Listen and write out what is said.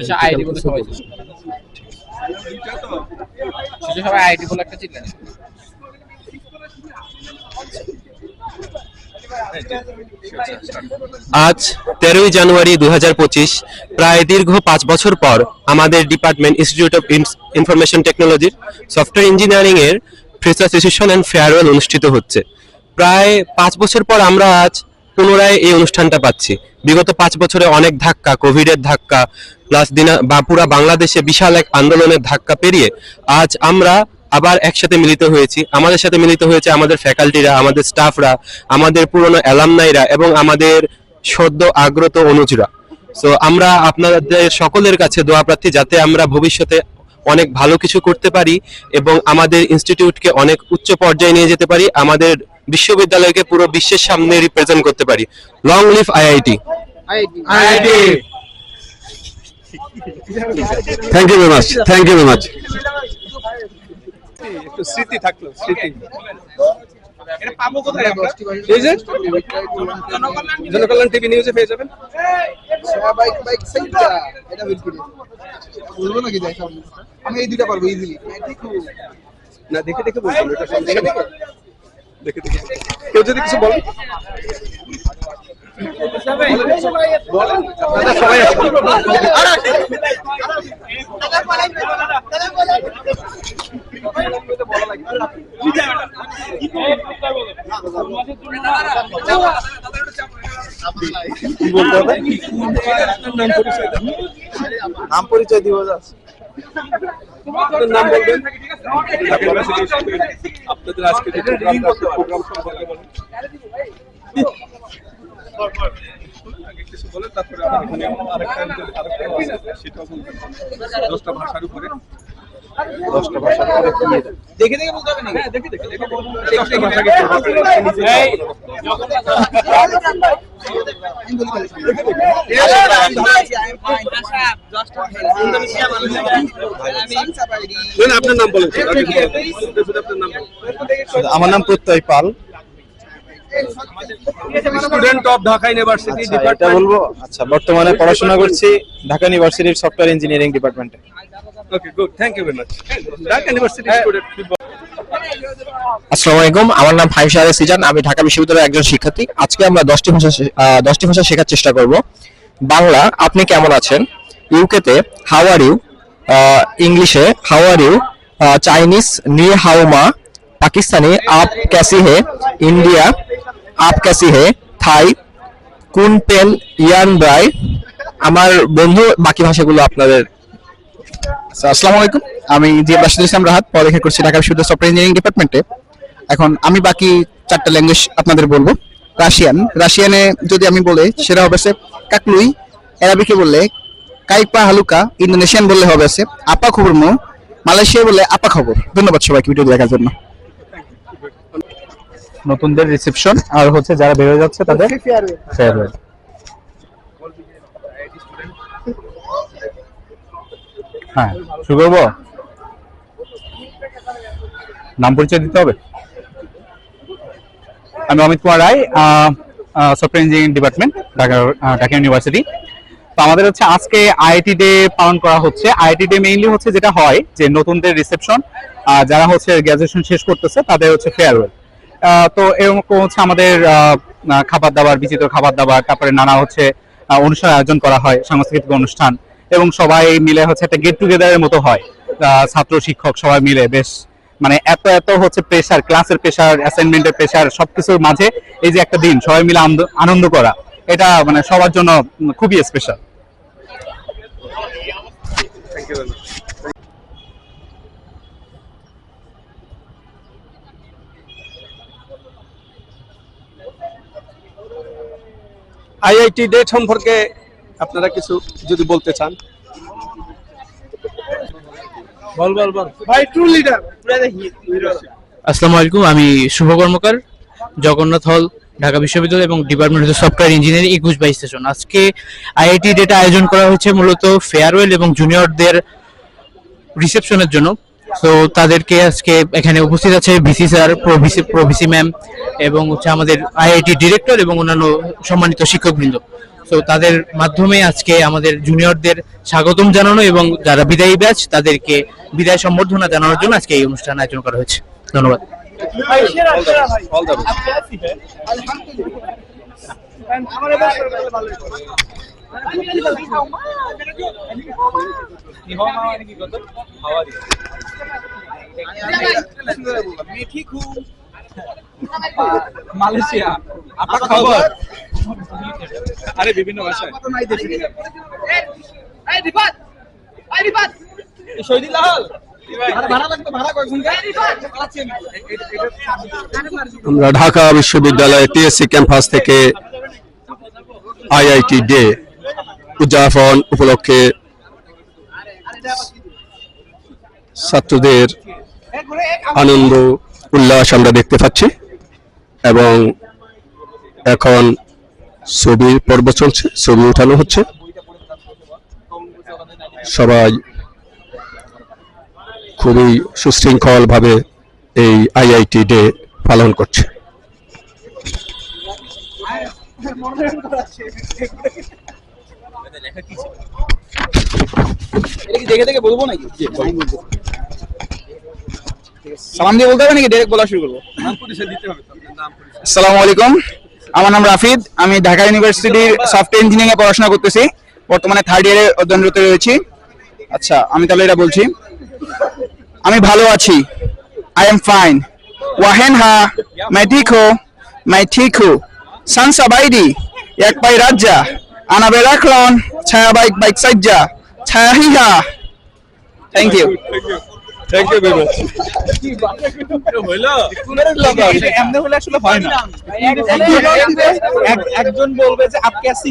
শেষে আইডি বলে। সবাই শেষে সবাই আইডি বলে একটা চিনে আজ তেরোই জানুয়ারি দু হাজার পঁচিশ প্রায় দীর্ঘ পাঁচ বছর পর আমাদের ডিপার্টমেন্ট ইনস্টিটিউট অফ ইনফরমেশন টেকনোলজির সফটওয়্যার ইঞ্জিনিয়ারিং এর ফ্রেশার্স সেশন অ্যান্ড ফেয়ারওয়েল অনুষ্ঠিত হচ্ছে। প্রায় পাঁচ বছর পর আমরা আজ পুনরায় এই অনুষ্ঠানটা পাচ্ছি। বিগত পাঁচ বছরে অনেক ধাক্কা কোভিডের ধাক্কা প্লাস দিনা বা পুরা বাংলাদেশে বিশাল এক আন্দোলনের ধাক্কা পেরিয়ে আজ আমরা আবার একসাথে মিলিত হয়েছি। আমাদের সাথে মিলিত হয়েছে আমাদের ফ্যাকাল্টিরা, আমাদের স্টাফরা, আমাদের পুরনো অ্যালামনাইরা এবং আমাদের সদ্য আগ্রত অনুজরা। সো আমরা আপনাদের সকলের কাছে দোয়া প্রার্থী যাতে আমরা ভবিষ্যতে অনেক ভালো কিছু করতে পারি এবং আমাদের ইনস্টিটিউটকে অনেক উচ্চ পর্যায়ে নিয়ে যেতে পারি, আমাদের বিশ্ববিদ্যালয়কে পুরো বিশ্বের সামনে রিপ্রেজেন্ট করতে পারি। Long live IIT IIT thank you very much thank you very much একটু স্মৃতি থাকল স্মৃতি। এটা পাবো কোথায় আমরা? এই যে জনকল্যাণ টিভি নিউজে পেয়ে যাবেন। বলব নাকি যাই আমি এই দুটা পারব ইজিলি না দেখে দেখে বলবেন এটা সব দেখে দেখে। দেখে দেখে কেউ যদি কিছু বলেন নাম পরিচয় দিব নাম বলবেন? আপনাদের আজকে প্রোগ্রাম সম্পর্কে বলেন। আগে কিছু বলেন তারপরে আরেকটা আরেকটা সেটাও বলবেন দশটা ভাষার উপরে। দশটা ভাষা দেখে দেখে বলতে হবে না হ্যাঁ দেখে দেখে দেখে বলুন। দশটা ভাষা কি প্রভাব ফেলে? নিজে আমি বলি তাহলে বলেন, আপনার নাম আপনার বলেন। আমার নাম Pratyay Pal. Student of Dhaka university এটা বলব? আচ্ছা বর্তমানে পড়াশোনা করছি ঢাকা ইউনিভার্সিটির সফটওয়্যার ইঞ্জিনিয়ারিং ডিপার্টমেন্টে okay good thank you very much Dhaka university student আসসালামু আলাইকুম আমার নাম শাহরে সিজান আমি ঢাকা বিশ্ববিদ্যালয়ের একজন শিক্ষার্থী। আজকে আমরা দশটি ভাষা দশটি ভাষা শেখার চেষ্টা করব। বাংলা আপনি কেমন আছেন? ইউকেতে হাউ আর ইউ ইংলিশে হাউ আর ইউ চাইনিজ নি হাউ মা। পাকিস্তানি আপ ক্যাসি হে? ইন্ডিয়া আপ ক্যাসি হে? থাই কুন পেন ইয়ান ব্রাই আমার বন্ধু বাকি ভাষাগুলো আপনাদের। আচ্ছা, আসসালামু আলাইকুম। আমি জি রাশিদুল ইসলাম রাহাত পড়ালেখা করছি ঢাকা বিশ্ববিদ্যালয় সফটওয়্যার ইঞ্জিনিয়ারিং ডিপার্টমেন্টে এখন আমি বাকি চারটা ল্যাঙ্গুয়েজ আপনাদের বলব। রাশিয়ান। রাশিয়ানে যদি আমি বলে সেটা হবে সে কাকলুই। অ্যারাবিকে বললে কাইপা হালুকা ইন্দোনেশিয়ান বললে হবে সে আপা খবর মালয়েশিয়া বললে আপা খবর। ধন্যবাদ সবাইকে ভিডিও দেখার জন্য। নতুনদের রিসেপশন আর হচ্ছে যারা বের হয়ে যাচ্ছে তাদের ফেয়ারওয়েল হ্যাঁ শুরু করব নাম পরিচয় দিতে হবে? আমি Amit Kumar Roy software engineering department Dhaka Dhaka university তো আমাদের হচ্ছে আজকে আইআইটি ডে পালন করা হচ্ছে। আইআইটি ডে মেইনলি হচ্ছে যেটা হয় যে নতুনদের রিসেপশন যারা হচ্ছে গ্রাজুয়েশন শেষ করতেছে তাদের হচ্ছে ফেয়ারওয়েল তো এরকম হচ্ছে আমাদের খাবার দাবার, বিচিত্র খাবার দাবার, তারপরে নানা হচ্ছে অনুষ্ঠান আয়োজন করা হয়, সাংস্কৃতিক অনুষ্ঠান, এবং সবাই মিলে হচ্ছে একটা গেট টুগেদারের মতো হয়। ছাত্র, শিক্ষক সবাই মিলে বেশ মানে এত এত হচ্ছে প্রেশার ক্লাসের প্রেশার অ্যাসাইনমেন্টের প্রেশার সবকিছুর মাঝে এই যে একটা দিন, সবাই মিলে আনন্দ- করা, এটা মানে সবার জন্য খুবই স্পেশাল আইআইটি ডেট সম্পর্কে আপনারা কিছু যদি বলতে চান। বল বল বল। ভাই ট্রু লিডার আসসালামু আলাইকুম আমি শুভ কর্মকার জগন্নাথ হল ঢাকা বিশ্ববিদ্যালয় এবং ডিপার্টমেন্ট অফ সফটওয়্যার ইঞ্জিনিয়ারিং একুশ বাইশ সেশন। আজকে আইআইটি ডেটা আয়োজন করা হয়েছে মূলত ফেয়ারওয়েল এবং জুনিয়রদের রিসেপশনের জন্য। তো তাদেরকে আজকে এখানে উপস্থিত আছে VC sir pro VC pro VC ma'am এবং হচ্ছে আমাদের আইআইটি ডিরেক্টর এবং অন্যান্য সম্মানিত শিক্ষকবৃন্দ। তো তাদের মাধ্যমে আজকে আমাদের জুনিয়রদের স্বাগতম জানানো এবং যারা বিদায়ী ব্যাচ, তাদেরকে বিদায় সম্বর্ধনা জানানোর জন্য আজকে এই অনুষ্ঠান আয়োজন করা হয়েছে। ধন্যবাদ। All Malaysia. আপনার খবর? আরে বিভিন্ন ভাষায়। আমরা ঢাকা বিশ্ববিদ্যালয় টিএসসি ক্যাম্পাস থেকে আইআইটি ডে উদযাপন উপলক্ষে ছাত্রদের আনন্দ, উল্লাস আমরা দেখতে পাচ্ছি এবং এখন ছবির পর্ব চলছে, ছবি উঠানো হচ্ছে। সবাই খুবই সুশৃঙ্খল ভাবে এই আইআইটি ডে পালন করছে। দেখে দেখে বলব নাকি? সালাম দিয়ে বলতে হবে নাকি? ডাইরেক্ট বলা শুরু করব। আসসালামু আলাইকুম। আমার নাম রাফিদ। আমি ঢাকা ইউনিভার্সিটির সফটওয়্যার ইঞ্জিনিয়ারিং এ পড়াশোনা করতেছি। বর্তমানে থার্ড ইয়ারে অধ্যয়নরত রয়েছি। আচ্ছা আমি তাহলে এটা বলছি। আমি ভালো আছি। আই এম ফাইন ওয়াহেন হা মাই ঠিক হো মাই ঠিক হো। সানসা বাইদি এক পাই রাজ্জা। আনাবে রাখলন ছায়া বাইক বাইক সাজ্জা ছায়া হিহা thank you thank you very much হইল এমনি হলে আসলে হয় না। একজন বলবে যে আপকে আসি